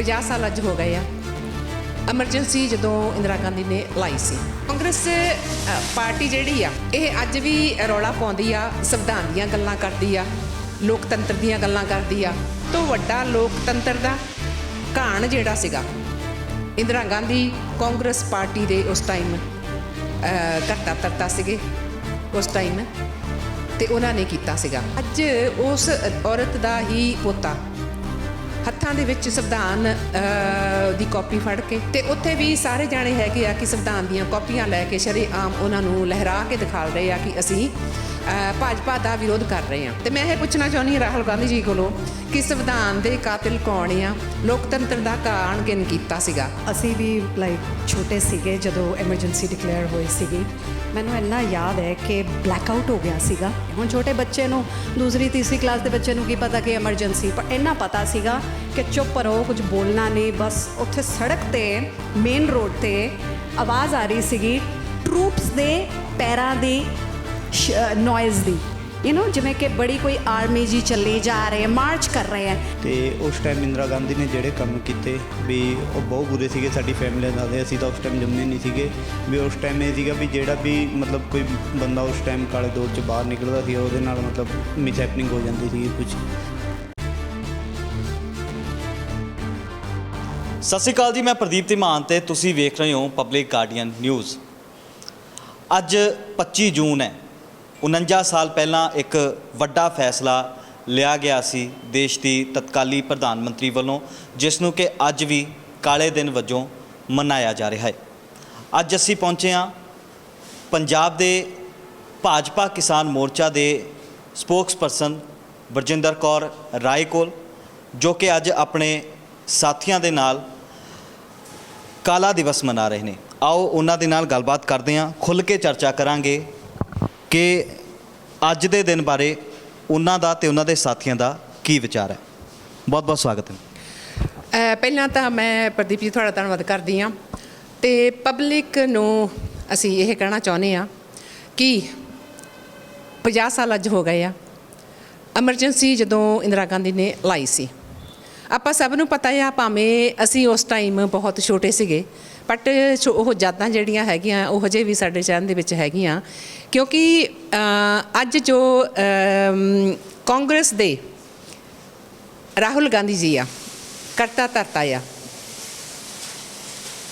50 ਸਾਲ ਅੱਜ ਹੋ ਗਏ ਆ। ਐਮਰਜੈਂਸੀ ਜਦੋਂ ਇੰਦਰਾ ਗਾਂਧੀ ਨੇ ਲਾਈ ਸੀ। ਕਾਂਗਰਸ ਪਾਰਟੀ ਜਿਹੜੀ ਆ, ਇਹ ਅੱਜ ਵੀ ਰੌਲਾ ਪਾਉਂਦੀ ਆ, ਸੰਵਿਧਾਨ ਦੀਆਂ ਗੱਲਾਂ ਕਰਦੀ ਆ, ਲੋਕਤੰਤਰ ਦੀਆਂ ਗੱਲਾਂ ਕਰਦੀ ਆ। ਤੋਂ ਵੱਡਾ ਲੋਕਤੰਤਰ ਦਾ ਘਾਣ ਜਿਹੜਾ ਸੀਗਾ, ਇੰਦਰਾ ਗਾਂਧੀ ਕਾਂਗਰਸ ਪਾਰਟੀ ਦੇ ਉਸ ਟਾਈਮ ਕਰਤਾ ਤਰਤਾ ਸੀਗੇ, ਉਸ ਟਾਈਮ ਤੇ ਉਹਨਾਂ ਨੇ ਕੀਤਾ ਸੀਗਾ। ਅੱਜ ਉਸ ਔਰਤ ਦਾ ਹੀ ਪੋਤਾ ਹੱਥਾਂ ਦੇ ਵਿੱਚ ਸੰਵਿਧਾਨ ਦੀ ਕਾਪੀ ਫੜ ਕੇ ਤੇ ਉੱਥੇ ਵੀ ਸਾਰੇ ਜਾਣੇ ਹੈਗੇ ਆ ਕਿ ਸੰਵਿਧਾਨ ਦੀਆਂ ਕਾਪੀਆਂ ਲੈ ਕੇ ਸ਼ਰੇ ਆਮ ਉਹਨਾਂ ਨੂੰ ਲਹਿਰਾ ਕੇ ਦਿਖਾ ਰਹੇ ਆ ਕਿ ਅਸੀਂ ਭਾਜਪਾ ਦਾ ਵਿਰੋਧ ਕਰ ਰਹੇ ਹਾਂ। ਤੇ ਮੈਂ ਇਹ ਪੁੱਛਣਾ ਚਾਹੁੰਦੀ ਹਾਂ ਰਾਹੁਲ ਗਾਂਧੀ ਜੀ ਕੋਲੋਂ ਕਿ ਸੰਵਿਧਾਨ ਦੇ ਕਾਤਿਲ ਕੌਣ ਆ? ਲੋਕਤੰਤਰ ਦਾ ਕਾਣ ਕਿਨ ਕੀਤਾ ਸੀਗਾ? ਅਸੀਂ ਵੀ ਲਾਈਕ ਛੋਟੇ ਸੀਗੇ ਜਦੋਂ ਐਮਰਜੈਂਸੀ ਡਿਕਲੇਅਰ ਹੋਈ ਸੀਗੀ। ਮੈਨੂੰ ਇੰਨਾ ਯਾਦ ਹੈ ਕਿ ਬਲੈਕ ਆਊਟ ਹੋ ਗਿਆ ਸੀਗਾ। ਹੁਣ ਛੋਟੇ ਬੱਚੇ ਨੂੰ, ਦੂਸਰੀ, ਤੀਸਰੀ ਕਲਾਸ ਦੇ ਬੱਚੇ ਨੂੰ ਕੀ ਪਤਾ ਕਿ ਐਮਰਜੈਂਸੀ ਪਰ ਇੰਨਾ ਪਤਾ ਸੀਗਾ ਕਿ ਚੁੱਪ ਰਹੋ, ਕੁਝ ਬੋਲਣਾ ਨਹੀਂ, ਬਸ ਉੱਥੇ ਸੜਕ ਤੇ ਮੇਨ ਰੋਡ ਤੇ ਆਵਾਜ਼ ਆ ਰਹੀ ਸੀਗੀ ਟਰੂਪਸ ਦੇ ਪੈਰਾਂ ਦੀ ਨੋਇਜ਼ ਦੀ। ਯੂ نو ਜਿਵੇਂ ਕਿ ਬੜੀ ਕੋਈ ਆਰਮੀ ਜੀ ਚੱਲੀ ਜਾ ਰਹੇ ਹੈ ਮਾਰਚ ਕਰ ਰਹੇ ਹੈ। ਤੇ ਉਸ ਟਾਈਮ ਇੰਦਰਾ ਗਾਂਧੀ ਨੇ ਜਿਹੜੇ ਕੰਮ ਕੀਤੇ ਵੀ ਉਹ ਬਹੁਤ ਬੁਰੇ ਸੀਗੇ ਸਾਡੀ ਫੈਮਿਲੀ ਨਾਲ ਦੇ ਅਸੀਂ ਤਾਂ ਉਸ ਟਾਈਮ ਜੰਮੇ ਨਹੀਂ ਸੀਗੇ। ਵੀ ਉਸ ਟਾਈਮ ਇਹ ਸੀਗਾ ਵੀ ਜਿਹੜਾ ਵੀ ਮਤਲਬ ਕੋਈ ਬੰਦਾ ਉਸ ਟਾਈਮ ਕਾਲੇ ਦੌਰ ਚ ਬਾਹਰ ਨਿਕਲਦਾ ਸੀ ਉਹਦੇ ਨਾਲ ਮਤਲਬ ਮਿਸ ਹੈਪਨਿੰਗ ਹੋ ਜਾਂਦੀ ਸੀ ਕੁਝ ਸਤਿ ਸ਼੍ਰੀ ਅਕਾਲ ਜੀ ਮੈਂ ਪ੍ਰਦੀਪ ਧੀਮਾਨ ਤੇ ਤੁਸੀਂ ਵੇਖ ਰਹੇ ਹੋ ਪਬਲਿਕ ਗਾਰਡੀਅਨ ਨਿਊਜ਼ ਅੱਜ 25 ਜੂਨ ਹੈ। 49 ਸਾਲ ਪਹਿਲਾਂ ਇੱਕ ਵੱਡਾ ਫੈਸਲਾ ਲਿਆ ਗਿਆ ਸੀ ਦੇਸ਼ ਦੀ ਤਤਕਾਲੀ ਪ੍ਰਧਾਨ ਮੰਤਰੀ ਵੱਲੋਂ, ਜਿਸ ਨੂੰ ਕਿ ਅੱਜ ਵੀ ਕਾਲੇ ਦਿਨ ਵਜੋਂ ਮਨਾਇਆ ਜਾ ਰਿਹਾ ਹੈ। ਅੱਜ ਅਸੀਂ ਪਹੁੰਚੇ ਹਾਂ ਪੰਜਾਬ ਦੇ ਭਾਜਪਾ ਕਿਸਾਨ ਮੋਰਚਾ ਦੇ ਸਪੋਕਸਪਰਸਨ ਬਰਜਿੰਦਰ ਕੌਰ ਰਾਏ ਕੋਲ, ਜੋ ਕਿ ਅੱਜ ਆਪਣੇ ਸਾਥੀਆਂ ਦੇ ਨਾਲ ਕਾਲਾ ਦਿਵਸ ਮਨਾ ਰਹੇ ਨੇ। ਆਓ ਉਹਨਾਂ ਦੇ ਨਾਲ ਗੱਲਬਾਤ ਕਰਦੇ ਹਾਂ, ਖੁੱਲ੍ਹ ਕੇ ਚਰਚਾ ਕਰਾਂਗੇ ਕਿ ਅੱਜ ਦੇ ਦਿਨ ਬਾਰੇ ਉਹਨਾਂ ਦਾ ਤੇ ਉਹਨਾਂ ਦੇ ਸਾਥੀਆਂ ਦਾ ਕੀ ਵਿਚਾਰ ਹੈ? ਬਹੁਤ ਬਹੁਤ ਸਵਾਗਤ ਹੈ। ਪਹਿਲਾਂ ਤਾਂ ਮੈਂ ਪ੍ਰਦੀਪ ਜੀ ਤੁਹਾਡਾ ਧੰਨਵਾਦ ਕਰਦੀ ਹਾਂ ਤੇ ਪਬਲਿਕ ਨੂੰ ਅਸੀਂ ਇਹ ਕਹਿਣਾ ਚਾਹੁੰਦੇ ਆ ਕਿ 50 ਸਾਲ ਅੱਜ ਹੋ ਗਏ ਆ। ਐਮਰਜੈਂਸੀ ਜਦੋਂ ਇੰਦਰਾ ਗਾਂਧੀ ਨੇ ਲਾਈ ਸੀ। ਆਪਾਂ ਸਭ ਨੂੰ ਪਤਾ ਆ, ਭਾਵੇਂ ਅਸੀਂ ਉਸ ਟਾਈਮ ਬਹੁਤ ਛੋਟੇ ਸੀਗੇ ਬਟ eh, ਉਹ ਯਾਦਾਂ ਜਿਹੜੀਆਂ ਹੈਗੀਆਂ, ਉਹ ਹਜੇ ਵੀ ਸਾਡੇ ਚੈਨ ਦੇ ਵਿੱਚ ਹੈਗੀਆਂ। ਕਿਉਂਕਿ ਅੱਜ ਜੋ ਕਾਂਗਰਸ ਦੇ ਰਾਹੁਲ ਗਾਂਧੀ ਜੀ ਆ, ਕਰਤਾ ਧਰਤਾ ਆ।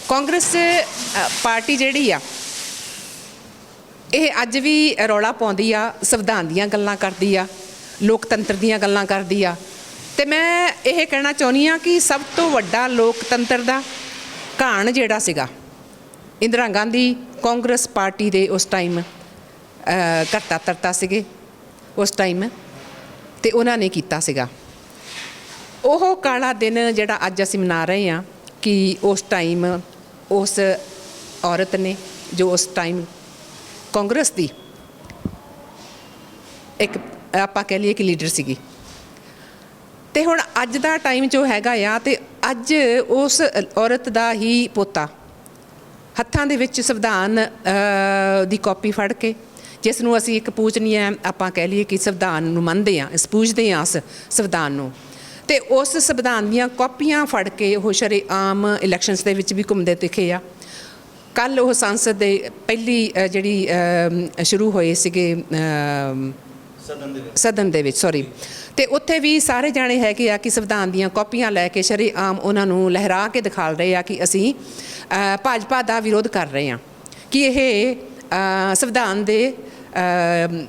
ਕਾਂਗਰਸ ਪਾਰਟੀ ਜਿਹੜੀ ਆ, ਇਹ ਅੱਜ ਵੀ ਰੌਲਾ ਪਾਉਂਦੀ ਆ, ਸੰਵਿਧਾਨ ਦੀਆਂ ਗੱਲਾਂ ਕਰਦੀ ਆ, ਲੋਕਤੰਤਰ ਦੀਆਂ ਗੱਲਾਂ ਕਰਦੀ ਆ। ਤੇ ਮੈਂ ਇਹ ਕਹਿਣਾ ਚਾਹੁੰਦੀ ਆ ਕਿ ਸਭ ਤੋਂ ਵੱਡਾ ਲੋਕਤੰਤਰ ਦਾ ਘਾਣ ਜਿਹੜਾ ਸੀਗਾ, ਇੰਦਰਾ ਗਾਂਧੀ ਕਾਂਗਰਸ ਪਾਰਟੀ ਦੇ ਉਸ ਟਾਈਮ ਕਰਤਾ ਧਰਤਾ ਸੀਗੇ, ਉਸ ਟਾਈਮ ਤੇ ਉਹਨਾਂ ਨੇ ਕੀਤਾ ਸੀਗਾ। ਉਹ ਕਾਲਾ ਦਿਨ ਜਿਹੜਾ ਅੱਜ ਅਸੀਂ ਮਨਾ ਰਹੇ ਹਾਂ ਕਿ ਉਸ ਟਾਈਮ ਉਸ ਔਰਤ ਨੇ ਜੋ ਉਸ ਟਾਈਮ ਕਾਂਗਰਸ ਦੀ ਇੱਕ ਆਪਾਂ ਕਹਿ ਲਈਏ ਕਿ ਲੀਡਰ ਸੀਗੀ ਤੇ ਹੁਣ ਅੱਜ ਦਾ ਟਾਈਮ ਜੋ ਹੈਗਾ ਆ ਤੇ ਅੱਜ ਉਸ ਔਰਤ ਦਾ ਹੀ ਪੋਤਾ ਹੱਥਾਂ ਦੇ ਵਿੱਚ ਸੰਵਿਧਾਨ ਦੀ ਕਾਪੀ ਫੜ ਕੇ ਜਿਸ ਨੂੰ ਅਸੀਂ ਇੱਕ ਪੂਜਨੀय ਆਪਾਂ ਕਹਿ ਲਈਏ ਕਿ ਸੰਵਿਧਾਨ ਨੂੰ ਮੰਨਦੇ ਆ ਇਸ ਪੂਜਦੇ ਆ ਸੰਵਿਧਾਨ ਨੂੰ। ਤੇ ਉਸ ਸੰਵਿਧਾਨ ਦੀਆਂ ਕਾਪੀਆਂ ਫੜ ਕੇ ਉਹ ਸ਼ਰੇਆਮ ਇਲੈਕਸ਼ਨਸ ਦੇ ਵਿੱਚ ਵੀ ਘੁੰਮਦੇ ਦਿਖੇ ਆ। ਕੱਲ ਉਹ ਸੰਸਦ ਦੇ ਪਹਿਲੀ ਜਿਹੜੀ ਸ਼ੁਰੂ ਹੋਏ ਸੀਗੇ ਸਦਨ ਦੇ ਵਿੱਚ। ਸਦਨ ਦੇ ਵਿੱਚ ਸੌਰੀ ਤੇ ਉੱਥੇ ਵੀ ਸਾਰੇ ਜਾਣੇ ਹੈਗੇ ਆ ਕਿ ਸੰਵਿਧਾਨ ਦੀਆਂ ਕਾਪੀਆਂ ਲੈ ਕੇ ਸ਼ਰੇਆਮ ਉਹਨਾਂ ਨੂੰ ਲਹਿਰਾ ਕੇ ਦਿਖਾਲ ਰਹੇ ਆ ਕਿ ਅਸੀਂ ਭਾਜਪਾ ਦਾ ਵਿਰੋਧ ਕਰ ਰਹੇ ਆ ਕਿ ਇਹ ਸੰਵਿਧਾਨ ਦੇ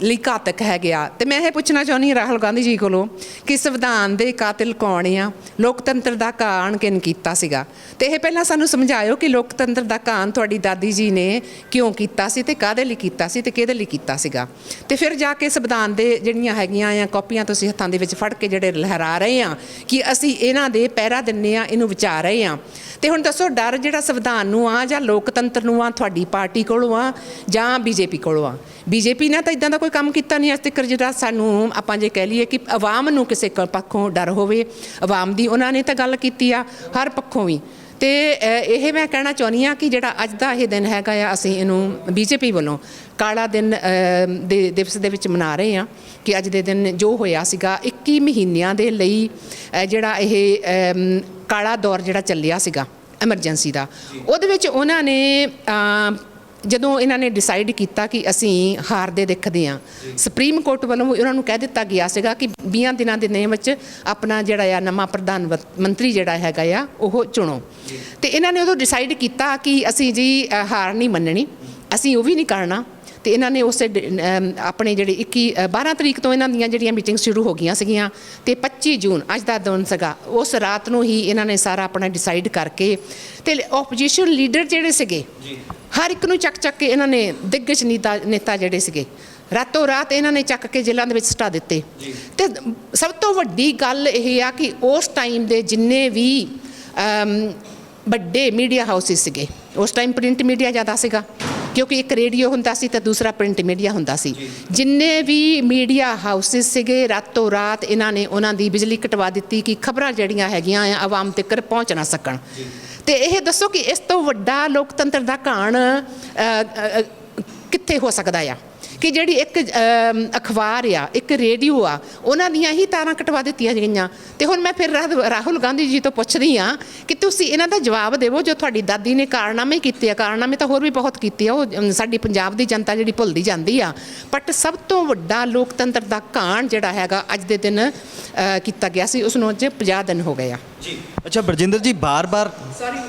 ਲਈ ਘਾਤਕ ਹੈਗੇ ਆ। ਤੇ ਮੈਂ ਇਹ ਪੁੱਛਣਾ ਚਾਹੁੰਦੀ ਹਾਂ ਰਾਹੁਲ ਗਾਂਧੀ ਜੀ ਕੋਲੋਂ ਕਿ ਸੰਵਿਧਾਨ ਦੇ ਕਾਤਿਲ ਕੌਣ ਆ? ਲੋਕਤੰਤਰ ਦਾ ਕਾਣ ਕਿਨ ਕੀਤਾ ਸੀਗਾ? ਤੇ ਇਹ ਪਹਿਲਾਂ ਸਾਨੂੰ ਸਮਝਾਇਓ ਕਿ ਲੋਕਤੰਤਰ ਦਾ ਕਾਣ ਤੁਹਾਡੀ ਦਾਦੀ ਜੀ ਨੇ ਕਿਉਂ ਕੀਤਾ ਸੀ ਤੇ ਕਾਹਦੇ ਲਈ ਕੀਤਾ ਸੀ ਤੇ ਕਿਹਦੇ ਲਈ ਕੀਤਾ ਸੀਗਾ? ਤੇ ਫਿਰ ਜਾ ਕੇ ਸੰਵਿਧਾਨ ਦੇ ਜਿਹੜੀਆਂ ਹੈਗੀਆਂ ਆ, ਕਾਪੀਆਂ ਤੁਸੀਂ ਹੱਥਾਂ ਦੇ ਵਿੱਚ ਫੜ ਕੇ ਜਿਹੜੇ ਲਹਿਰਾ ਰਹੇ ਆ ਕਿ ਅਸੀਂ ਇਹਨਾਂ ਦੇ ਪਹਿਰਾ ਦਿੰਨੇ ਆ, ਇਹਨੂੰ ਵਿਚਾਰ ਰਹੇ ਆ। ਤੇ ਹੁਣ ਦੱਸੋ, ਡਰ ਜਿਹੜਾ ਸੰਵਿਧਾਨ ਨੂੰ ਆ ਜਾਂ ਲੋਕਤੰਤਰ ਨੂੰ ਆ, ਤੁਹਾਡੀ ਪਾਰਟੀ ਕੋਲੋਂ ਆ ਜਾਂ ਬੀਜੇਪੀ ਕੋਲੋਂ ਆ? ਬੀਜੇਪੀ ਨੇ ਤਾਂ ਇਦਾਂ ਦਾ ਕੋਈ ਕੰਮ ਕੀਤਾ ਨਹੀਂ ਅੱਜ ਤੱਕ ਜਿਹੜਾ ਸਾਨੂੰ ਆਪਾਂ ਜੇ ਕਹਿ ਲਈਏ ਕਿ ਆਵਾਮ ਨੂੰ ਕਿਸੇ ਪੱਖੋਂ ਡਰ ਹੋਵੇ ਆਵਾਮ ਦੀ ਉਹਨਾਂ ਨੇ ਤਾਂ ਗੱਲ ਕੀਤੀ ਆ ਹਰ ਪੱਖੋਂ ਵੀ। ਤੇ ਇਹ ਮੈਂ ਕਹਿਣਾ ਚਾਹੁੰਦੀ ਆ ਕਿ ਜਿਹੜਾ ਅੱਜ ਦਾ ਇਹ ਦਿਨ ਹੈਗਾ ਆ ਅਸੀਂ ਇਹਨੂੰ ਬੀਜੇਪੀ ਵੱਲੋਂ ਕਾਲਾ ਦਿਨ ਦੇ ਦਿਵਸ ਦੇ ਵਿੱਚ ਮਨਾ ਰਹੇ ਆ ਕਿ ਅੱਜ ਦੇ ਦਿਨ ਜੋ ਹੋਇਆ ਸੀਗਾ 21 ਮਹੀਨਿਆਂ ਦੇ ਲਈ ਜਿਹੜਾ ਇਹ ਕਾਲਾ ਦੌਰ ਜਿਹੜਾ ਚੱਲਿਆ ਸੀਗਾ ਐਮਰਜੈਂਸੀ ਦਾ। ਉਹਦੇ ਵਿੱਚ ਉਹਨਾਂ ਨੇ ਜਦੋਂ ਇਹਨਾਂ ਨੇ ਡਿਸਾਈਡ ਕੀਤਾ ਕਿ ਅਸੀਂ ਹਾਰਦੇ ਦੇਖਦੇ ਹਾਂ ਸੁਪਰੀਮ ਕੋਰਟ ਵੱਲੋਂ ਵੀ ਉਹਨਾਂ ਨੂੰ ਕਹਿ ਦਿੱਤਾ ਗਿਆ ਸੀਗਾ ਕਿ 20 ਦਿਨਾਂ ਦੇ ਨੇਮ ਵਿੱਚ ਆਪਣਾ ਜਿਹੜਾ ਆ ਨਵਾਂ ਪ੍ਰਧਾਨ ਵ- ਮੰਤਰੀ ਜਿਹੜਾ ਹੈਗਾ ਆ, ਉਹ ਚੁਣੋ। ਤੇ ਇਹਨਾਂ ਨੇ ਉਦੋਂ ਡਿਸਾਈਡ ਕੀਤਾ ਕਿ ਅਸੀਂ ਜੀ ਹਾਰ ਨਹੀਂ ਮੰਨਣੀ, ਅਸੀਂ ਉਹ ਵੀ ਨਹੀਂ ਕਰਨਾ। ਤੇ ਇਹਨਾਂ ਨੇ ਉਸੇ ਆਪਣੇ ਜਿਹੜੇ 21 ਅ, 12 ਤਰੀਕ ਤੋਂ ਇਹਨਾਂ ਦੀਆਂ ਜਿਹੜੀਆਂ ਮੀਟਿੰਗ ਸ਼ੁਰੂ ਹੋ ਗਈਆਂ ਸੀਗੀਆਂ ਤੇ 25 ਜੂਨ ਅੱਜ ਦਾ ਦਿਨ ਸੀਗਾ ਉਸ ਰਾਤ ਨੂੰ ਹੀ ਇਹਨਾਂ ਨੇ ਸਾਰਾ ਆਪਣਾ ਡਿਸਾਈਡ ਕਰਕੇ ਤੇ ਆਪੋਜੀਸ਼ਨ ਲੀਡਰ ਜਿਹੜੇ ਸੀਗੇ ਹਰ ਇੱਕ ਨੂੰ ਚੱਕ ਚੱਕ ਕੇ ਇਹਨਾਂ ਨੇ ਦਿੱਗਜ ਨੇਤਾ ਨੇਤਾ ਜਿਹੜੇ ਸੀਗੇ ਰਾਤੋਂ ਰਾਤ ਇਹਨਾਂ ਨੇ ਚੱਕ ਕੇ ਜੇਲ੍ਹਾਂ ਦੇ ਵਿੱਚ ਸਟਾ ਦਿੱਤੇ। ਤੇ ਸਭ ਤੋਂ ਵੱਡੀ ਗੱਲ ਇਹ ਆ ਕਿ ਉਸ ਟਾਈਮ ਦੇ ਜਿੰਨੇ ਵੀ ਵੱਡੇ ਮੀਡੀਆ ਹਾਊਸਿਸ ਸੀਗੇ ਉਸ ਟਾਈਮ ਪ੍ਰਿੰਟ ਮੀਡੀਆ ਜ਼ਿਆਦਾ ਸੀਗਾ। ਕਿਉਂਕਿ ਇੱਕ ਰੇਡੀਓ ਹੁੰਦਾ ਸੀ ਤਾਂ ਦੂਸਰਾ ਪ੍ਰਿੰਟ ਮੀਡੀਆ ਹੁੰਦਾ ਸੀ। ਜਿੰਨੇ ਵੀ ਮੀਡੀਆ ਹਾਊਸਿਸ ਸੀਗੇ, ਰਾਤੋਂ ਰਾਤ ਇਹਨਾਂ ਨੇ ਉਹਨਾਂ ਦੀ ਬਿਜਲੀ ਕਟਵਾ ਦਿੱਤੀ ਕਿ ਖਬਰਾਂ ਜਿਹੜੀਆਂ ਹੈਗੀਆਂ ਆ, ਆਵਾਮ ਤੱਕ ਪਹੁੰਚ ਨਾ ਸਕਣ। ਤੇ ਇਹ ਦੱਸੋ ਕਿ ਇਸ ਤੋਂ ਵੱਡਾ ਲੋਕਤੰਤਰ ਦਾ ਘਾਣ ਕਿੱਥੇ ਹੋ ਸਕਦਾ ਆ? ਕਿ ਜਿਹੜੀ ਇੱਕ ਅਖਬਾਰ ਆ ਇੱਕ ਰੇਡੀਓ ਆ ਉਹਨਾਂ ਦੀਆਂ ਹੀ ਤਾਰਾਂ ਕਟਵਾ ਦਿੱਤੀਆਂ ਗਈਆਂ। ਤੇ ਹੁਣ ਮੈਂ ਫਿਰ ਰਾਹ- ਰਾਹੁਲ ਗਾਂਧੀ ਜੀ ਤੋਂ ਪੁੱਛਦੀ ਆ ਕਿ ਤੁਸੀਂ ਇਹਨਾਂ ਦਾ ਜਵਾਬ ਦੇਵੋ ਜੋ ਤੁਹਾਡੀ ਦਾਦੀ ਨੇ ਕਾਰਨਾਮੇ ਕੀਤੇ ਆ। ਕਾਰਨਾਮੇ ਤਾਂ ਹੋਰ ਵੀ ਬਹੁਤ ਕੀਤੇ ਆ। ਉਹ ਸਾਡੀ ਪੰਜਾਬ ਦੀ ਜਨਤਾ ਜਿਹੜੀ ਭੁੱਲਦੀ ਜਾਂਦੀ ਆ। ਬਟ ਸਭ ਤੋਂ ਵੱਡਾ ਲੋਕਤੰਤਰ ਦਾ ਘਾਣ ਜਿਹੜਾ ਹੈਗਾ ਅੱਜ ਦੇ ਦਿਨ ਕੀਤਾ ਗਿਆ ਸੀ। ਉਸ ਨੂੰ ਅੱਜ 50 ਦਿਨ ਹੋ ਗਏ ਆ। ਜੀ। ਅੱਛਾ ਬਰਜਿੰਦਰ ਜੀ ਬਾਰ-ਬਾਰ ਸੌਰੀ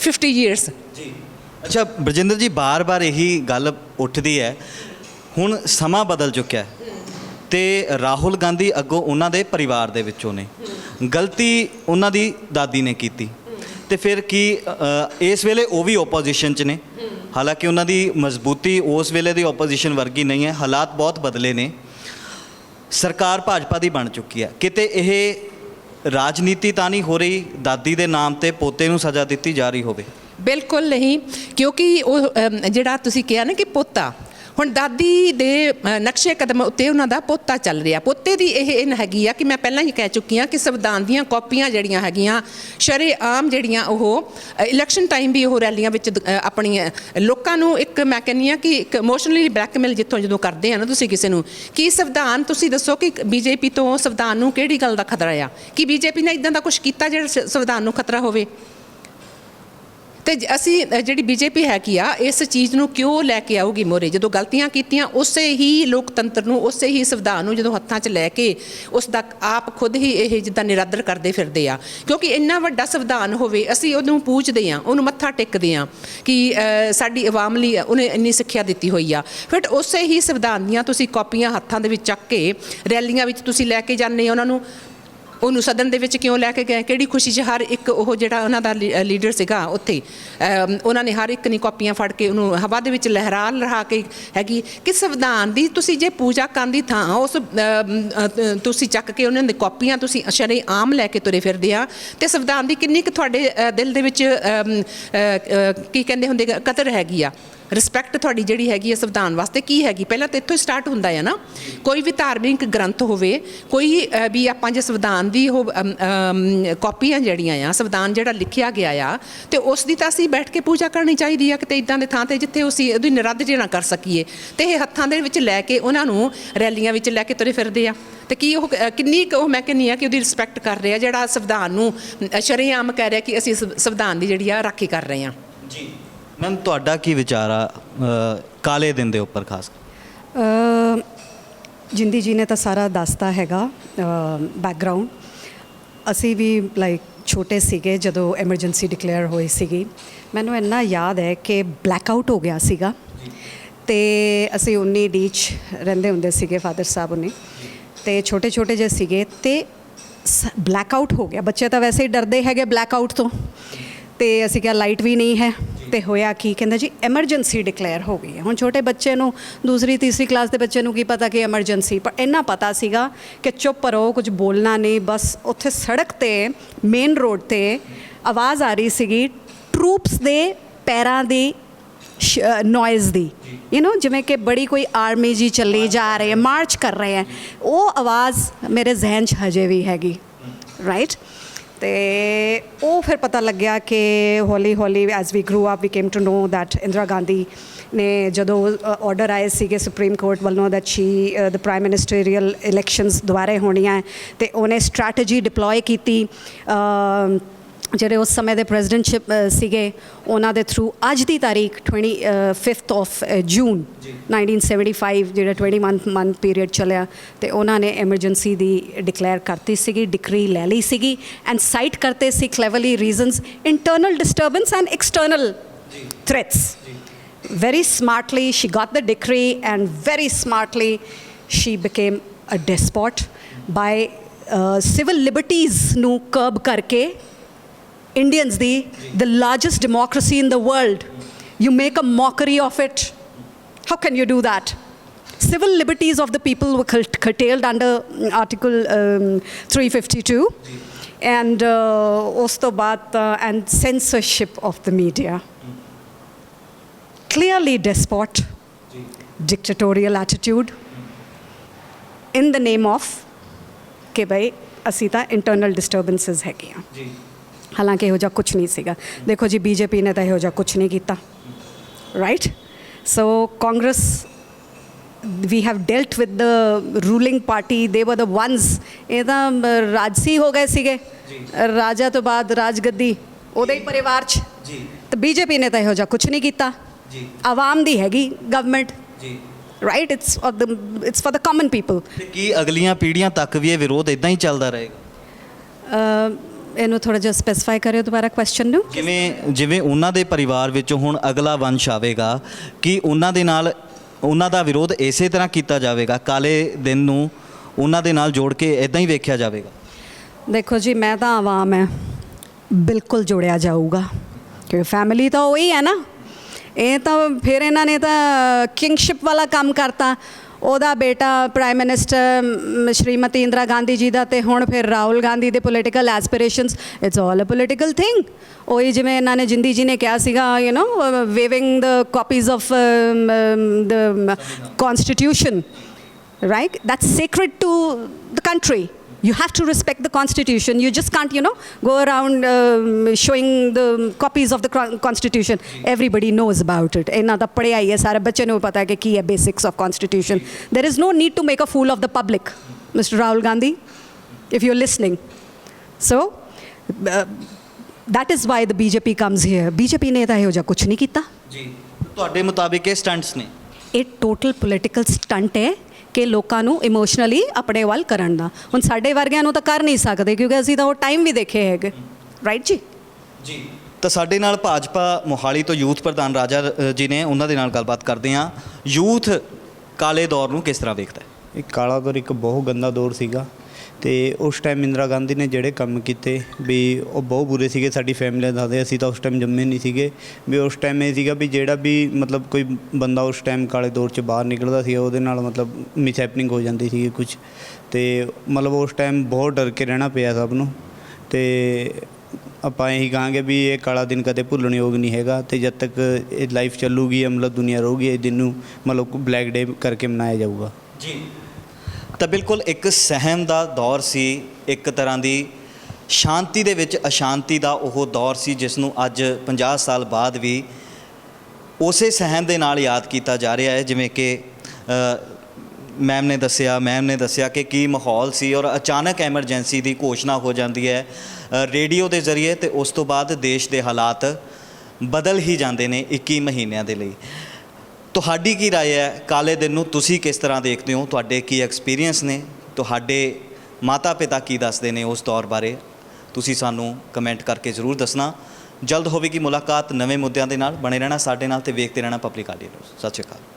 50 ਇਅਰਸ ਜੀ। ਅੱਛਾ ਬਰਜਿੰਦਰ ਜੀ ਬਾਰ-ਬਾਰ ਇਹੀ ਗੱਲ ਉੱਠਦੀ ਹੈ। ਹੁਣ ਸਮਾਂ ਬਦਲ ਚੁੱਕਿਆ ਹੈ ਤੇ ਰਾਹੁਲ ਗਾਂਧੀ ਅੱਗੋਂ ਉਹਨਾਂ ਦੇ ਪਰਿਵਾਰ ਦੇ ਵਿੱਚੋਂ ਨੇ। ਗਲਤੀ ਉਹਨਾਂ ਦੀ ਦਾਦੀ ਨੇ ਕੀਤੀ। ਤੇ ਫਿਰ ਕੀ ਅ, ਇਸ ਵੇਲੇ ਉਹ ਵੀ ਓਪੋਜੀਸ਼ਨ 'ਚ ਨੇ। ਹਾਲਾਂਕਿ ਉਹਨਾਂ ਦੀ ਮਜ਼ਬੂਤੀ ਉਸ ਵੇਲੇ ਦੀ ਓਪੋਜੀਸ਼ਨ ਵਰਗੀ ਨਹੀਂ ਹੈ ਹਾਲਾਤ ਬਹੁਤ ਬਦਲੇ ਨੇ। ਸਰਕਾਰ ਭਾਜਪਾ ਦੀ ਬਣ ਚੁੱਕੀ ਹੈ। ਕਿਤੇ ਇਹ ਰਾਜਨੀਤੀ ਤਾਂ ਨਹੀਂ ਹੋ ਰਹੀ ਦਾਦੀ ਦੇ ਨਾਮ ਤੇ ਪੋਤੇ ਨੂੰ ਸਜ਼ਾ ਦਿੱਤੀ ਜਾ ਰਹੀ ਹੋਵੇ। ਬਿਲਕੁਲ ਨਹੀਂ, ਕਿਉਂਕਿ ਉਹ ਜਿਹੜਾ ਤੁਸੀਂ ਕਿਹਾ ਨਾ ਕਿ ਪੋਤਾ, ਹੁਣ ਦਾਦੀ ਦੇ ਨਕਸ਼ੇ ਕਦਮ ਉੱਤੇ ਉਹਨਾਂ ਦਾ ਪੋਤਾ ਚੱਲ ਰਿਹਾ। ਪੋਤੇ ਦੀ ਇਹ ਇਹ ਹੈਗੀ ਆ ਕਿ ਮੈਂ ਪਹਿਲਾਂ ਹੀ ਕਹਿ ਚੁੱਕੀ ਆ ਕਿ ਸੰਵਿਧਾਨ ਦੀਆਂ ਕਾਪੀਆਂ ਜਿਹੜੀਆਂ ਹੈਗੀਆਂ ਸ਼ਰੇ ਆਮ ਜਿਹੜੀਆਂ ਉਹ ਇਲੈਕਸ਼ਨ ਟਾਈਮ ਵੀ ਉਹ ਰੈਲੀਆਂ ਵਿੱਚ ਆਪਣੀ ਲੋਕਾਂ ਨੂੰ ਇੱਕ ਮੈਂ ਕਹਿੰਨੀ ਆ ਕਿ ਇੱਕ ਇਮੋਸ਼ਨਲੀ ਬਲੈਕਮੇਲ ਜਿੱਥੋਂ ਜਦੋਂ ਕਰਦੇ ਆ ਨਾ ਤੁਸੀਂ ਕਿਸੇ ਨੂੰ, ਕਿ ਸੰਵਿਧਾਨ, ਤੁਸੀਂ ਦੱਸੋ ਕਿ ਬੀਜੇਪੀ ਤੋਂ ਸੰਵਿਧਾਨ ਨੂੰ ਕਿਹੜੀ ਗੱਲ ਦਾ ਖਤਰਾ ਆ? ਕਿ ਬੀਜੇਪੀ ਨੇ ਇਦਾਂ ਦਾ ਕੁਝ ਕੀਤਾ ਜਿਹੜਾ ਸ- ਸੰਵਿਧਾਨ ਨੂੰ ਖਤਰਾ ਹੋਵੇ? ਤੇ ਜ- ਅਸੀਂ ਅ, ਜਿਹੜੀ ਬੀਜੇਪੀ ਹੈ ਕੀ ਆ ਇਸ ਚੀਜ਼ ਨੂੰ ਕਿਉਂ ਲੈ ਕੇ ਆਊਗੀ ਮੋਰੇ? ਜਦੋਂ ਗਲਤੀਆਂ ਕੀਤੀਆਂ ਉਸੇ ਹੀ ਲੋਕਤੰਤਰ ਨੂੰ ਉਸੇ ਹੀ ਸੰਵਿਧਾਨ ਨੂੰ ਜਦੋਂ ਹੱਥਾਂ 'ਚ ਲੈ ਕੇ ਉਸ ਦਾ ਆਪ ਖੁਦ ਹੀ ਇਹ ਜਿੱਦਾਂ ਨਿਰਾਦਰ ਕਰਦੇ ਫਿਰਦੇ ਆ। ਕਿਉਂਕਿ ਇੰਨਾ ਵੱਡਾ ਸੰਵਿਧਾਨ ਹੋਵੇ ਅਸੀਂ ਉਹਨੂੰ ਪੂਜਦੇ ਆ ਉਹਨੂੰ ਮੱਥਾ ਟੇਕਦੇ ਆ ਕਿ ਸਾਡੀ ਆਵਾਮ ਲਈ ਉਹਨੇ ਇੰਨੀ ਸਿੱਖਿਆ ਦਿੱਤੀ ਹੋਈ ਆ। ਫਿਰ ਉਸੇ ਹੀ ਸੰਵਿਧਾਨ ਦੀਆਂ ਤੁਸੀਂ ਕਾਪੀਆਂ ਹੱਥਾਂ ਦੇ ਵਿੱਚ ਚੱਕ ਕੇ ਰੈਲੀਆਂ ਵਿੱਚ ਤੁਸੀਂ ਲੈ ਕੇ ਜਾਂਦੇ ਉਹਨਾਂ ਨੂੰ। ਉਹਨੂੰ ਸਦਨ ਦੇ ਵਿੱਚ ਕਿਉਂ ਲੈ ਕੇ ਗਏ? ਕਿਹੜੀ ਖੁਸ਼ੀ 'ਚ ਹਰ ਇੱਕ ਉਹ ਜਿਹੜਾ ਉਹਨਾਂ ਦਾ ਲੀ- ਲੀਡਰ ਸੀਗਾ ਉੱਥੇ ਉਹਨਾਂ ਨੇ ਹਰ ਇੱਕ ਨੇ ਕਾਪੀਆਂ ਫੜ ਕੇ ਉਹਨੂੰ ਹਵਾ ਦੇ ਵਿੱਚ ਲਹਿਰਾ ਲਹਾ ਕੇ ਹੈਗੀ। ਕਿ ਸੰਵਿਧਾਨ ਦੀ ਤੁਸੀਂ ਜੇ ਪੂਜਾ ਕਰਨ ਦੀ ਥਾਂ, ਉਸ ਤੁਸੀਂ ਚੱਕ ਕੇ ਉਹਨਾਂ ਦੇ ਕਾਪੀਆਂ ਤੁਸੀਂ ਸ਼ਰੇ ਆਮ ਲੈ ਕੇ ਤੁਰੇ ਫਿਰਦੇ ਆ ਤੇ ਸੰਵਿਧਾਨ ਦੀ ਕਿੰਨੀ ਕੁ ਤੁਹਾਡੇ ਦਿਲ ਦੇ ਵਿੱਚ ਕੀ ਕਹਿੰਦੇ ਹੁੰਦੇ ਕਦਰ ਹੈਗੀ ਆ? ਰਿਸਪੈਕਟ ਤੁਹਾਡੀ ਜਿਹੜੀ ਹੈਗੀ ਹੈ ਸੰਵਿਧਾਨ ਵਾਸਤੇ ਕੀ ਹੈਗੀ? ਪਹਿਲਾਂ ਤਾਂ ਇੱਥੋਂ ਹੀ ਸਟਾਰਟ ਹੁੰਦਾ ਹੈ ਨਾ। ਕੋਈ ਵੀ ਧਾਰਮਿਕ ਗ੍ਰੰਥ ਹੋਵੇ, ਕੋਈ ਵੀ ਆਪਾਂ ਜੇ ਸੰਵਿਧਾਨ ਦੀ ਉਹ ਕਾਪੀਆਂ ਜਿਹੜੀਆਂ ਆ, ਸੰਵਿਧਾਨ ਜਿਹੜਾ ਲਿਖਿਆ ਗਿਆ ਆ, ਤੇ ਉਸ ਦੀ ਤਾਂ ਅਸੀਂ ਬੈਠ ਕੇ ਪੂਜਾ ਕਰਨੀ ਚਾਹੀਦੀ ਆ ਕਿਤੇ ਇਦਾਂ ਦੇ ਥਾਂ ਤੇ ਜਿੱਥੇ ਅਸੀਂ ਉਹਦੀ ਨਿਰੱਧ ਜੇ ਨਾ ਕਰ ਸਕੀਏ। ਤੇ ਇਹ ਹੱਥਾਂ ਦੇ ਵਿੱਚ ਲੈ ਕੇ ਉਹਨਾਂ ਨੂੰ ਰੈਲੀਆਂ ਵਿੱਚ ਲੈ ਕੇ ਤੁਰੇ ਫਿਰਦੇ ਆ। ਤੇ ਕੀ ਉਹ ਕਿੰਨੀ ਕੁ ਉਹ ਮੈਂ ਕਹਿੰਨੀ ਆ ਕਿ ਉਹਦੀ ਰਿਸਪੈਕਟ ਕਰ ਰਹੇ ਆ, ਜਿਹੜਾ ਸੰਵਿਧਾਨ ਨੂੰ ਸ਼ਰੇਆਮ ਕਹਿ ਰਿਹਾ ਕਿ ਅਸੀਂ ਸੰਵਿਧਾਨ ਦੀ ਜਿਹੜੀ ਆ, ਰਾਖੀ ਕਰ ਰਹੇ ਆ। ਜੀ। ਮੈਮ ਤੁਹਾਡਾ ਕੀ ਵਿਚਾਰ ਆ ਅ, ਕਾਲੇ ਦਿਨ ਦੇ ਉੱਪਰ ਖਾਸ ਅ, ਜਿੰਦੀ ਜੀ ਨੇ ਤਾਂ ਸਾਰਾ ਦੱਸਤਾ ਹੈਗਾ ਬੈਕਗ੍ਰਾਉਂਡ ਅਸੀਂ ਵੀ ਲਾਈਕ ਛੋਟੇ ਸੀਗੇ ਜਦੋਂ ਐਮਰਜੈਂਸੀ ਡਿਕਲੇਅਰ ਹੋਈ ਸੀਗੀ। ਮੈਨੂੰ ਇੰਨਾ ਯਾਦ ਹੈ ਕਿ ਬਲੈਕਆਊਟ ਹੋ ਗਿਆ ਸੀਗਾ। ਤੇ ਅਸੀਂ 19 ਡੀਚ ਰਹਿੰਦੇ ਹੁੰਦੇ ਸੀਗੇ ਫਾਦਰ ਸਾਹਿਬ ਉਹਨੇ ਤੇ ਛੋਟੇ ਛੋਟੇ ਜਿਹੇ ਸੀਗੇ ਤੇ ਬਲੈਕਆਊਟ ਹੋ ਗਿਆ। ਬੱਚੇ ਤਾਂ ਵੈਸੇ ਹੀ ਡਰਦੇ ਹੈਗੇ ਬਲੈਕਆਊਟ ਤੋਂ। ਤੇ ਅਸੀਂ ਕਿਹਾ ਲਾਈਟ ਵੀ ਨਹੀਂ ਹੈ। ਤੇ ਹੋਇਆ ਕੀ? ਕਹਿੰਦਾ ਜੀ ਐਮਰਜੈਂਸੀ ਡਿਕਲੇਅਰ ਹੋ ਗਈ ਹੈ। ਹੁਣ ਛੋਟੇ ਬੱਚੇ ਨੂੰ, ਦੂਸਰੀ, ਤੀਸਰੀ ਕਲਾਸ ਦੇ ਬੱਚੇ ਨੂੰ ਕੀ ਪਤਾ ਕਿ ਐਮਰਜੈਂਸੀ ਪਰ ਇੰਨਾ ਪਤਾ ਸੀਗਾ ਕਿ ਚੁੱਪ ਰਹੋ, ਕੁਝ ਬੋਲਣਾ ਨਹੀਂ, ਬਸ ਉੱਥੇ ਸੜਕ ਤੇ ਮੇਨ ਰੋਡ ਤੇ ਆਵਾਜ਼ ਆ ਰਹੀ ਸੀਗੀ ਟਰੂਪਸ ਦੇ ਪੈਰਾਂ ਦੀ ਨੋਇਜ਼ ਦੀ। ਯੂ نو ਜਿਵੇਂ ਕਿ ਬੜੀ ਕੋਈ ਆਰਮੀ ਜੀ ਚੱਲੀ ਜਾ ਰਹੀ ਹੈ ਮਾਰਚ ਕਰ ਰਹੇ ਹੈ। ਉਹ ਆਵਾਜ਼ ਮੇਰੇ ਜ਼ਿਹਨ 'ਚ ਹਜੇ ਵੀ ਹੈਗੀ। ਰਾਈਟ ਤੇ ਉਹ ਫਿਰ ਪਤਾ ਲੱਗਿਆ ਕਿ ਹੌਲੀ ਹੌਲੀ as we grew up we came to know that Indira Gandhi ਨੇ ਜਦੋਂ ਆਰਡਰ ਆਏ ਸੀਗੇ ਸੁਪਰੀਮ ਕੋਰਟ ਵੱਲੋਂ that she the prime ministerial elections ਦੁਆਰੇ ਹੋਣੀਆਂ ਹੈ ਤੇ ਉਹਨੇ ਸਟ੍ਰੈਟਜੀ ਡਿਪਲੋਏ ਕੀਤੀ ਜਿਹੜੇ ਉਸ ਸਮੇਂ ਦੇ ਪ੍ਰੈਜ਼ੀਡੈਂਟਸ਼ਿਪ ਸੀਗੇ ਉਹਨਾਂ ਦੇ ਥਰੂ ਅੱਜ ਦੀ ਤਾਰੀਖ 25th ਆਫ ਜੂਨ 1975 ਜਿਹੜਾ 20 ਮੰਥ ਮੰਥ ਪੀਰੀਅਡ ਚੱਲਿਆ ਤੇ ਉਹਨਾਂ ਨੇ ਐਮਰਜੈਂਸੀ ਦੀ ਡਿਕਲੇਅਰ ਕਰਤੀ ਸੀਗੀ ਡਿਕਰੀ ਲੈ ਲਈ ਸੀਗੀ ਐਂਡ ਸਾਈਟ ਕਰਤੇ ਸੀ cleverly reasons internal disturbance and external threats very smartly she got the decree and very smartly she became a despot by uh, civil liberties ਨੂੰ curb ਕਰਕੇ Indians, the, the largest democracy in the world. You make a mockery of it. How can you do that? Civil liberties of the people were curtailed under mm, Article um, 352 and uh, uh, and censorship of the media. Clearly despot, dictatorial attitude in the name of, okay, bhai, asita internal disturbances hai ਹਾਲਾਂਕਿ ਇਹੋ ਜਿਹਾ ਕੁਝ ਨਹੀਂ ਸੀਗਾ। ਦੇਖੋ ਜੀ BJP ਨੇ ਤਾਂ ਇਹੋ ਜਿਹਾ ਕੁਝ ਨਹੀਂ ਕੀਤਾ। Right so Congress we have dealt with the ruling party ਦੇ ਵਰ ਦ ones. ਇਹ ਤਾਂ ਰਾਜਸੀ ਹੋ ਗਏ ਸੀਗੇ। ਰਾਜਾ ਤੋਂ ਬਾਅਦ ਰਾਜਗੱਦੀ ਉਹਦੇ ਹੀ ਪਰਿਵਾਰ 'ਚ। ਜੀ। ਤੇ ਬੀਜੇਪੀ ਨੇ ਤਾਂ ਇਹੋ ਜਿਹਾ ਕੁਝ ਨਹੀਂ ਕੀਤਾ। ਜੀ। ਆਵਾਮ ਦੀ ਹੈਗੀ government ji. Right it's of the it's for the common people ਕੀ ਅਗਲੀਆਂ ਪੀੜ੍ਹੀਆਂ ਤੱਕ ਵੀ ਇਹ ਵਿਰੋਧ ਇਦਾਂ ਹੀ ਚੱਲਦਾ ਰਹੇਗਾ? ਇਹਨੂੰ ਥੋੜਾ ਜਿਹਾ ਸਪੈਸੀਫਾਈ ਕਰਿਓ ਦੁਬਾਰਾ ਕੁਐਸਚਨ ਨੂੰ। ਜਿਵੇਂ ਜਿਵੇਂ ਉਹਨਾਂ ਦੇ ਪਰਿਵਾਰ ਵਿੱਚੋਂ ਹੁਣ ਅਗਲਾ ਵੰਸ਼ ਆਵੇਗਾ ਕਿ ਉਹਨਾਂ ਦੇ ਨਾਲ ਉਹਨਾਂ ਦਾ ਵਿਰੋਧ ਇਸੇ ਤਰ੍ਹਾਂ ਕੀਤਾ ਜਾਵੇਗਾ ਕਾਲੇ ਦਿਨ ਨੂੰ ਉਹਨਾਂ ਦੇ ਨਾਲ ਜੋੜ ਕੇ ਇਦਾਂ ਹੀ ਵੇਖਿਆ ਜਾਵੇਗਾ? ਦੇਖੋ ਜੀ ਮੈਂ ਤਾਂ ਆਵਾਮ ਹੈ। ਬਿਲਕੁਲ ਜੋੜਿਆ ਜਾਊਗਾ। ਕਿਉਂਕਿ ਫੈਮਿਲੀ ਤਾਂ ਉਹੀ ਹੈ ਨਾ। ਇਹ ਤਾਂ ਫਿਰ ਇਹਨਾਂ ਨੇ ਤਾਂ ਕਿੰਗਸ਼ਿਪ ਵਾਲਾ ਕੰਮ ਕਰਤਾ। ਉਹਦਾ ਬੇਟਾ ਪ੍ਰਾਈਮ ਮਿਨਿਸਟਰ ਸ਼੍ਰੀਮਤੀ ਇੰਦਰਾ ਗਾਂਧੀ ਜੀ ਦਾ ਤੇ ਹੁਣ ਫਿਰ ਰਾਹੁਲ ਗਾਂਧੀ ਦੇ political aspirations it's all a political thing ਉਹੀ ਜਿਵੇਂ ਇਹਨਾਂ ਨੇ ਜਿੰਦੀ ਜੀ ਨੇ ਕਿਹਾ ਸੀਗਾ you know waving the copies of the constitution right? That's sacred to the country. you have to respect the constitution you just can't you know go around um, showing the copies of the con- constitution everybody knows about it ਇਹਨਾਂ ਦਾ ਪੜ੍ਹਿਆ ਹੀ ਹੈ ਸਾਰੇ ਬੱਚੇ ਨੂੰ ਪਤਾ ਹੈ ਕਿ ਕੀ ਹੈ basics of constitution there is no need to make a fool of the public mr rahul gandhi if you're listening so uh, that is why the bjp comes here bjp ਨੇ ਤਾਂ ਇਹੋ ਜਿਹਾ ਕੁਝ ਨਹੀਂ ਕੀਤਾ ਜੀ ਤੁਹਾਡੇ ਮੁਤਾਬਿਕ ਇਹ ਸਟੰਟਸ ਨੇ ਇਹ ਟੋਟਲ ਪੋਲੀਟੀਕਲ ਸਟੰਟ ਹੈ ਕਿ ਲੋਕਾਂ ਨੂੰ ਇਮੋਸ਼ਨਲੀ ਆਪਣੇ ਵੱਲ ਕਰਨ ਦਾ। ਹੁਣ ਸਾਡੇ ਵਰਗਿਆਂ ਨੂੰ ਤਾਂ ਕਰ ਨਹੀਂ ਸਕਦੇ ਕਿਉਂਕਿ ਅਸੀਂ ਤਾਂ ਉਹ ਟਾਈਮ ਵੀ ਦੇਖੇ ਹੈਗੇ। ਰਾਈਟ ਜੀ? ਜੀ। ਤਾਂ ਸਾਡੇ ਨਾਲ ਭਾਜਪਾ ਮੋਹਾਲੀ ਤੋਂ ਯੂਥ ਪ੍ਰਧਾਨ ਰਾਜਾ ਜੀ ਨੇ ਉਹਨਾਂ ਦੇ ਨਾਲ ਗੱਲਬਾਤ ਕਰਦੇ ਹਾਂ। ਯੂਥ ਕਾਲੇ ਦੌਰ ਨੂੰ ਕਿਸ ਤਰ੍ਹਾਂ ਵੇਖਦਾ ਹੈ? ਇਹ ਕਾਲਾ ਦੌਰ ਇੱਕ ਬਹੁਤ ਗੰਦਾ ਦੌਰ ਸੀਗਾ। ਤੇ ਉਸ ਟਾਈਮ ਇੰਦਰਾ ਗਾਂਧੀ ਨੇ ਜਿਹੜੇ ਕੰਮ ਕੀਤੇ ਵੀ ਉਹ ਬਹੁਤ ਬੁਰੇ ਸੀਗੇ ਸਾਡੀ ਫੈਮਿਲੀ ਦਾ ਦੇ ਅਸੀਂ ਤਾਂ ਉਸ ਟਾਈਮ ਜੰਮੇ ਨਹੀਂ ਸੀਗੇ। ਵੀ ਉਸ ਟਾਈਮ ਇਹ ਸੀਗਾ ਵੀ ਜਿਹੜਾ ਵੀ ਮਤਲਬ ਕੋਈ ਬੰਦਾ ਉਸ ਟਾਈਮ ਕਾਲੇ ਦੌਰ 'ਚ ਬਾਹਰ ਨਿਕਲਦਾ ਸੀ, ਉਹਦੇ ਨਾਲ ਮਤਲਬ ਮਿਸ ਹੈਪਨਿੰਗ ਹੋ ਜਾਂਦੀ ਸੀ ਕੁਝ ਤੇ ਮਤਲਬ ਉਸ ਟਾਈਮ ਬਹੁਤ ਡਰ ਕੇ ਰਹਿਣਾ ਪਿਆ ਸਭ ਨੂੰ। ਤੇ ਆਪਾਂ ਇਹੀ ਕਹਾਂਗੇ ਵੀ ਇਹ ਕਾਲਾ ਦਿਨ ਕਦੇ ਭੁੱਲਣ ਯੋਗ ਨਹੀਂ ਹੈਗਾ ਤੇ ਜਦ ਤੱਕ ਇਹ ਲਾਈਫ ਚੱਲੂਗੀ ਮਤਲਬ ਦੁਨੀਆ ਰਹੂਗੀ, ਇਹ ਦਿਨ ਨੂੰ ਮਤਲਬ ਬਲੈਕ ਡੇ ਕਰਕੇ ਮਨਾਇਆ ਜਾਊਗਾ। ਜੀ। ਤਾਂ ਬਿਲਕੁਲ ਇੱਕ ਸਹਿਮ ਦਾ ਦੌਰ ਸੀ, ਇੱਕ ਤਰ੍ਹਾਂ ਦੀ ਸ਼ਾਂਤੀ ਦੇ ਵਿੱਚ ਅਸ਼ਾਂਤੀ ਦਾ ਉਹ ਦੌਰ ਸੀ, ਜਿਸ ਨੂੰ ਅੱਜ 50 ਸਾਲ ਬਾਅਦ ਵੀ ਉਸੇ ਸਹਿਮ ਦੇ ਨਾਲ ਯਾਦ ਕੀਤਾ ਜਾ ਰਿਹਾ ਹੈ, ਜਿਵੇਂ ਕਿ ਮੈਮ ਨੇ ਦੱਸਿਆ, ਮੈਮ ਨੇ ਦੱਸਿਆ ਕਿ ਕੀ ਮਾਹੌਲ ਸੀ ਔਰ ਅਚਾਨਕ ਐਮਰਜੈਂਸੀ ਦੀ ਘੋਸ਼ਣਾ ਹੋ ਜਾਂਦੀ ਹੈ ਰੇਡੀਓ ਦੇ ਜ਼ਰੀਏ ਤੇ ਉਸ ਤੋਂ ਬਾਅਦ ਦੇਸ਼ ਦੇ ਹਾਲਾਤ ਬਦਲ ਹੀ ਜਾਂਦੇ ਨੇ 21 ਮਹੀਨਿਆਂ ਦੇ ਲਈ। ਤੁਹਾਡੀ ਕੀ رائے ਹੈ ਕਾਲੇ ਦਿਨ ਨੂੰ ਤੁਸੀਂ ਕਿਸ ਤਰ੍ਹਾਂ ਦੇਖਦੇ ਹੋ ਤੁਹਾਡੇ ਕੀ ਐਕਸਪੀਰੀਅੰਸ ਨੇ ਤੁਹਾਡੇ ਮਾਤਾ ਪਿਤਾ ਕੀ ਦੱਸਦੇ ਨੇ ਉਸ ਦੌਰ ਬਾਰੇ ਤੁਸੀਂ ਸਾਨੂੰ ਕਮੈਂਟ ਕਰਕੇ ਜ਼ਰੂਰ ਦੱਸਣਾ ਜਲਦ ਹੋਵੇਗੀ ਮੁਲਾਕਾਤ ਨਵੇਂ ਮੁੱਦਿਆਂ ਦੇ ਨਾਲ ਬਣੇ ਰਹਿਣਾ ਸਾਡੇ ਨਾਲ ਤੇ ਵੇਖਦੇ ਰਹਿਣਾ ਪਬਲਿਕ ਆਡੀਓ ਨਿਊਜ਼ ਸਤਿ ਸ਼੍ਰੀ ਅਕਾਲ